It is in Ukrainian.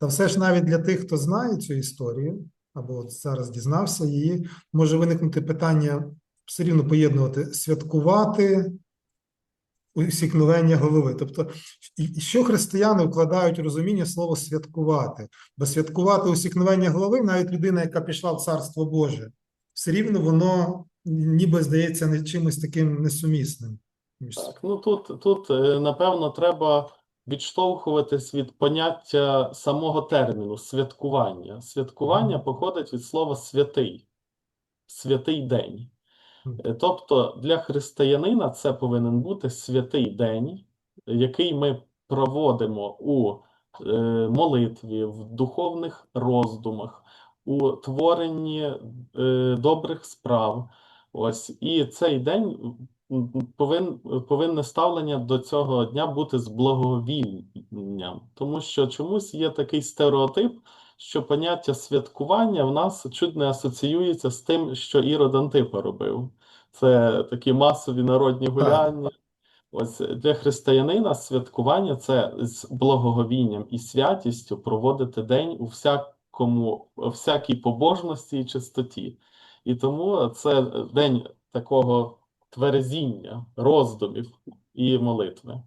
Та все ж навіть для тих, хто знає цю історію, або зараз дізнався її, може виникнути питання все рівно поєднувати святкувати усікновення голови. Тобто, що християни вкладають у розуміння слова святкувати? Бо святкувати усікновення голови, навіть людина, яка пішла в Царство Боже, все рівно воно ніби здається не чимось таким несумісним. Так, ну тут, тут е, напевно треба відштовхуватись від поняття самого терміну святкування. Святкування походить від слова святий, святий день. Е, Тобто для християнина це повинен бути святий день, який ми проводимо у е, молитві, в духовних роздумах, у творенні е, добрих справ. Ось і цей день повин, повинне ставлення до цього дня бути з благовінням, тому що чомусь є такий стереотип, що поняття святкування в нас чуть не асоціюється з тим, що Ірод Антипа робив. Це такі масові народні гуляння. Ось для християнина святкування це з благоговінням і святістю проводити день у всякому, всякій побожності і чистоті. І тому це день такого тверезіння, роздумів і молитви.